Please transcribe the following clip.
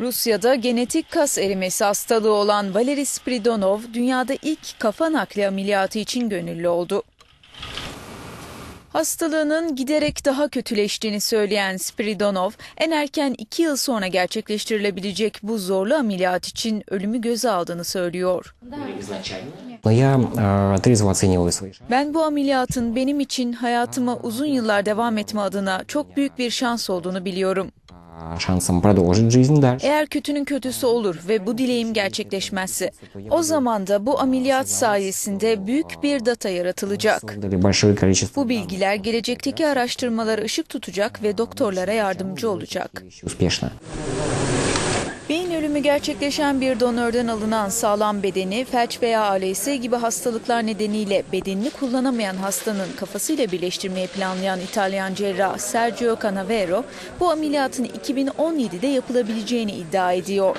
Rusya'da genetik kas erimesi hastalığı olan Valeri Spridonov dünyada ilk kafa nakli ameliyatı için gönüllü oldu. Hastalığının giderek daha kötüleştiğini söyleyen Spiridonov, en erken 2 yıl sonra gerçekleştirilebilecek bu zorlu ameliyat için ölümü göze aldığını söylüyor. Ben bu ameliyatın benim için hayatıma uzun yıllar devam etme adına çok büyük bir şans olduğunu biliyorum а, шансом продолжить жизнь дальше. Eğer kötünün kötüsü olur ve bu dileğim gerçekleşmezse, o zaman da bu ameliyat sayesinde büyük bir data yaratılacak. Создали большое количество Bu bilgiler gelecekteki araştırmalara ışık tutacak ve doktorlara yardımcı olacak. Beyin ölümü gerçekleşen bir donörden alınan sağlam bedeni felç veya ALS gibi hastalıklar nedeniyle bedenini kullanamayan hastanın kafasıyla birleştirmeyi planlayan İtalyan cerrah Sergio Canavero bu ameliyatın 2017'de yapılabileceğini iddia ediyor.